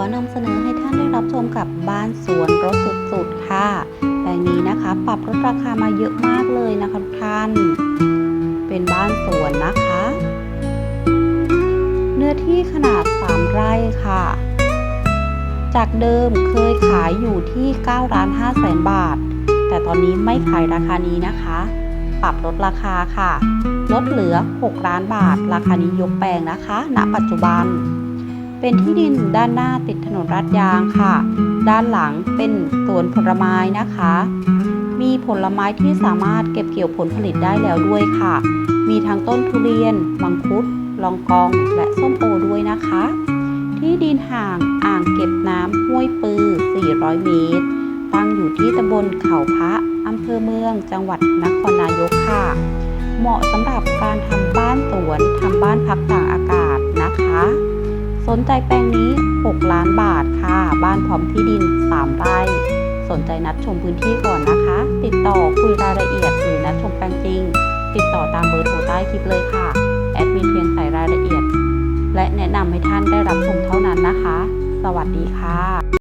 อนำเสนอให้ท่านได้รับชมกับบ้านสวนรถสุดๆค่ะแปลงนี้นะคะ ปรับลดราคามาเยอะมากเลยนะคะทุกท่าน เป็นบ้านสวนนะคะ เนื้อที่ขนาด 3 ไร่ค่ะ จากเดิมเคยขายอยู่ที่9ล้าน5แสนบาท แต่ตอนนี้ไม่ขายราคานี้นะคะ ปรับลดราคาค่ะ ลดเหลือ 6 ล้านบาท ราคานี้ยกแปลงนะคะ ณ ปัจจุบัน เป็นที่ดินด้านหน้าติดถนนลาดยางค่ะ ด้านหลังเป็นสวนผลไม้นะคะ มีผลไม้ที่สามารถเก็บเกี่ยวผลผลิตได้แล้วด้วยค่ะ มีทั้งต้นทุเรียน มังคุด ลองกอง และส้มโอด้วยนะคะ ที่ดินห่างอ่างเก็บน้ำห้วยปือ 400 เมตร ตั้งอยู่ที่ตำบลเขาพระอำเภอเมือง จังหวัดนครนายกค่ะ เหมาะสำหรับการทำบ้านสวนทำบ้านพักต่างอา นใจแปลงนี้ 6 ล้านบาทค่ะ บ้านพร้อมที่ดิน 3 ไร่ สนใจนัดชมพื้นที่ก่อนนะคะ ติดต่อคุยรายละเอียดหรือนัดชมแปลงจริง ติดต่อตามเบอร์โทรใต้คลิปเลยค่ะ แอดมินเพียงใส่รายละเอียด และแนะนำให้ท่านได้รับชมเท่านั้นนะคะ สวัสดีค่ะ